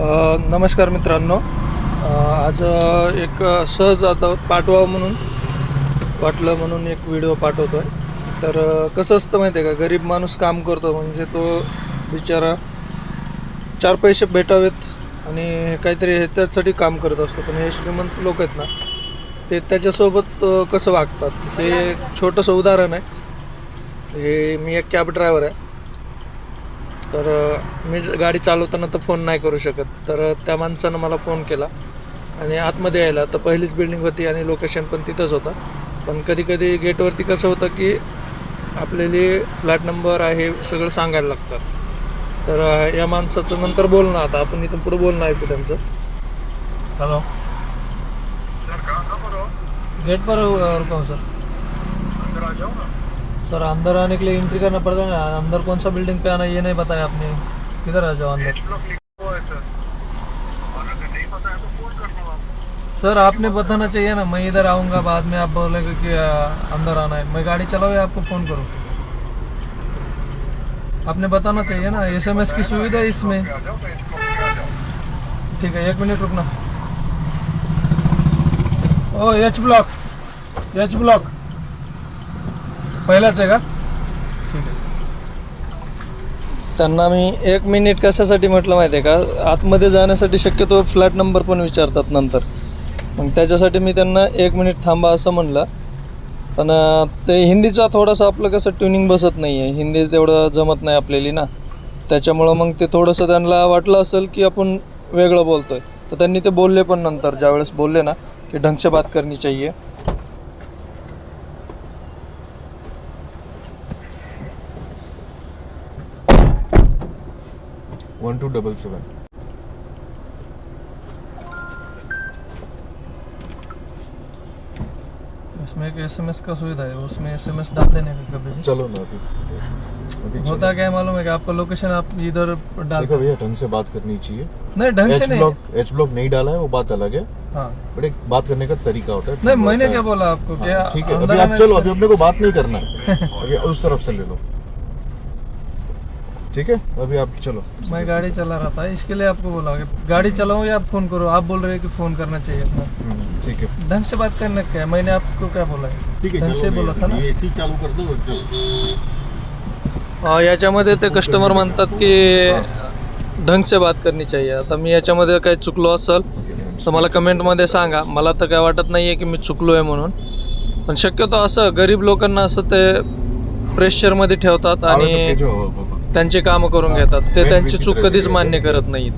नमस्कार मित्रांनो. आज एक सहज आता पाठवा म्हणून वाटलं म्हणून एक व्हिडिओ पाठवतो आहे तर कसं असतं माहिती आहे का गरीब माणूस काम करतो म्हणजे तो बिचारा चार पैसे भेटावेत आणि काहीतरी हे त्यासाठी काम करत असतो. पण हे श्रीमंत लोक आहेत ना ते त्याच्यासोबत कसं वागतात? हे एक छोटंसं उदाहरण आहे. हे मी एक कॅब ड्रायव्हर आहे. तर मी गाडी चालवताना तर फोन नाही करू शकत. तर त्या माणसानं मला फोन केला आणि आतमध्ये यायला. तर पहिलीच बिल्डिंग होती आणि लोकेशन पण तिथंच होता. पण कधी कधी गेटवरती कसं होतं की आपल्याला फ्लॅट नंबर आहे सगळं सांगायला लागतं. तर या माणसाचं नंतर बोलणं आता. आपण इथून पुढे बोलणं ऐकू त्यांचं. हॅलो हो? गेट पर रुका हूँ सर अंदर आ जाओ ना. सर अंदर आने के लिए एंट्री करना पड़ता है ना? अंदर कौन सा बिल्डिंग पे आना ये नहीं बताया आपने। किधर आ जाओ अंदर? सर तो सर आपने बताना चाहिए ना मैं इधर आऊँगा बाद में आप बोलेंगे कि अंदर आना है। मैं गाड़ी चलाऊँ या आपको फ़ोन करूँ? आपने बताना चाहिए ना एसएमएस की सुविधा है इसमें। ठीक है एक मिनट रुकना। O H block H block पहिलाच आहे का? ठीक आहे त्यांना मी एक मिनिट कशासाठी म्हटलं माहिती आहे का? आतमध्ये जाण्यासाठी शक्यतो फ्लॅट नंबर पण विचारतात नंतर. मग त्याच्यासाठी मी त्यांना एक मिनिट थांबा असं म्हणलं. पण ते हिंदीचा थोडासा आपलं कसं ट्युनिंग बसत नाही आहे हिंदी तेवढं जमत नाही आपल्याली ना. त्याच्यामुळं मग ते थोडंसं त्यांना वाटलं असेल की आपण वेगळं बोलतोय. तर त्यांनी ते बोलले पण नंतर. ज्यावेळेस बोलले ना की ढंगसे बात करणी चाहिए वन टू डबल सेवन इसमें एक एसएमएस का सुविधा है उसमें एसएमएस डाल देने का कभी भी चलो ना अभी। होता क्या है मालूम है कि आपका लोकेशन आप इधर डाल देखो भैया ढंग से बात करनी चाहिए। नहीं ढंग से एच नहीं। ब्लॉक एच ब्लॉक नहीं डाला है वो बात अलग है। हाँ। बट एक बात करने का तरीका होता है। नहीं मैंने क्या बोला आपको? हाँ, क्या ठीक है। अभी आप चलो अभी अपने को बात नहीं करना है। अभी उस तरफ़ से ले लो। ठीक है? अभी आप चलो। मैं गाड़ी चला रहा था। इसके लिए आपको बोला कि गाड़ी चलाऊं या आप फोन करो? आप बोल रहे हैं कि फोन करना चाहिए हम्म, ठीक है। ढंग से बात करना क्या है। मैंने आपको क्या बोला है? ठीक ढंग से बोला था ना? एसी चालू कर दो याच्यामध्ये ते कस्टमर म्हणतात की ढंग से बात करनी चाहिए। आता मी याच्यामध्ये काही चुकलो असेल तर मला कमेंटमध्ये सांगा. मला तर काय वाटत नाही आहे की मी चुकलो आहे म्हणून. पण शक्यतो असं गरीब लोकांना असं ते प्रेशरमध्ये ठेवतात आणि त्यांची कामं करून घेतात. ते त्यांची चूक कधीच मान्य करत नाहीत.